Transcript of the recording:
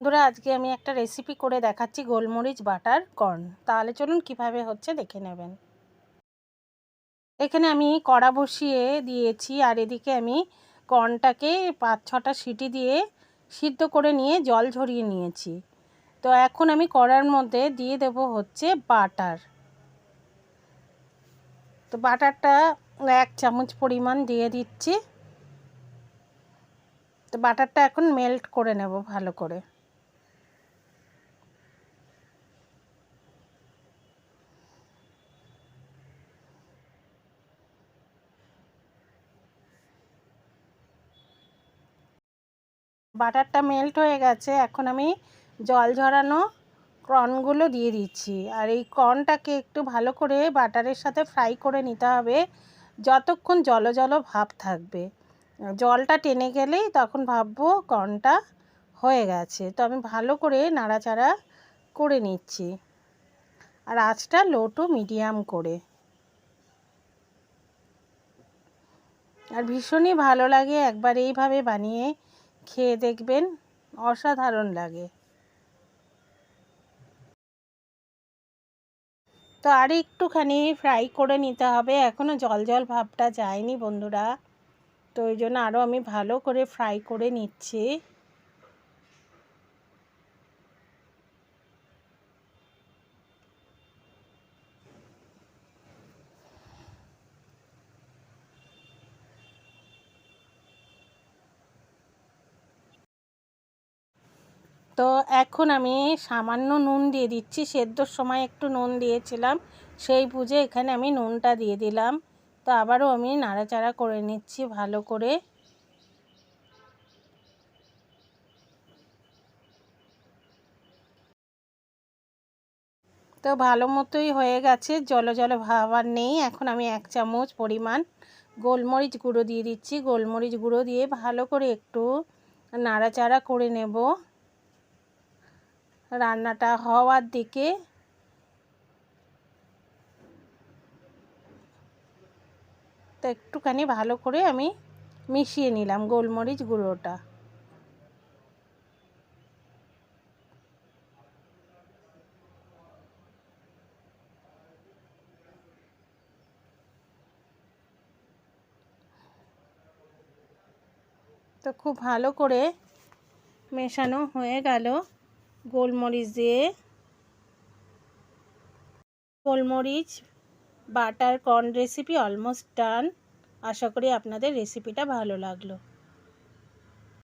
বন্ধুরা আজকে আমি একটা রেসিপি করে দেখাচ্ছি গোলমরিচ বাটার কর্ন। তাহলে চলুন কীভাবে হচ্ছে দেখে নেবেন। এখানে আমি কড়া বসিয়ে দিয়েছি আর এদিকে আমি কর্নটাকে পাঁচ ছটা সিটি দিয়ে সিদ্ধ করে নিয়ে জল ঝরিয়ে নিয়েছি। তো এখন আমি কড়ার মধ্যে দিয়ে দেব হচ্ছে বাটার। তো বাটারটা এক চামচ পরিমাণ দিয়ে দিচ্ছি। তো বাটারটা এখন মেল্ট করে নেব ভালো করে। বাটারটা মেল্ট হয়ে গেছে, এখন আমি জল ঝরানো কর্নগুলো দিয়ে দিচ্ছি। আর এই কর্নটাকে একটু ভালো করে বাটারের সাথে ফ্রাই করে নিতে হবে, যতক্ষণ জলো জলো ভাব থাকবে। জলটা টেনে গেলেই তখন ভাববো কর্নটা হয়ে গেছে। তো আমি ভালো করে নাড়াচাড়া করে নিচ্ছি। আর আঁচটা লো টু মিডিয়াম করে। আর ভীষণই ভালো লাগে একবার এইভাবে বানিয়ে খেয়ে দেখবেন অসাধারণ লাগে। তো আর একটুখানি ফ্রাই করে নিতে হবে এখনও জল জল ভাবটা যায়নি বন্ধুরা। তো ওই জন্য আরও আমি ভালো করে ফ্রাই করে নিচ্ছি। তো এখন আমি সামান্য নুন দিয়ে দিচ্ছি। সেদ্ধর সময় একটু নুন দিয়েছিলাম। সেই বুঝে এখানে আমি নুনটা দিয়ে দিলাম। তো আবারও আমি নাড়াচাড়া করে নিচ্ছি ভালো করে। তো ভালো মতোই হয়ে গেছে। জলো জলো ভাব আর নেই। এখন আমি এক চামচ পরিমাণ গোলমরিচ গুঁড়ো দিয়ে দিচ্ছি। গোলমরিচ গুঁড়ো দিয়ে ভালো করে একটু নাড়াচাড়া করে নেব। রান্নাটা হওয়ার দিকে তো একটুখানি ভালো করে আমি মিশিয়ে নিলাম গোলমরিচ গুঁড়োটা। তো খুব ভালো করে মেশানো হয়ে গেল। গোলমরিচ দিয়ে গোলমরিচ butter corn recipe almost done. আশা করি আপনাদের রেসিপিটা ভালো লাগল।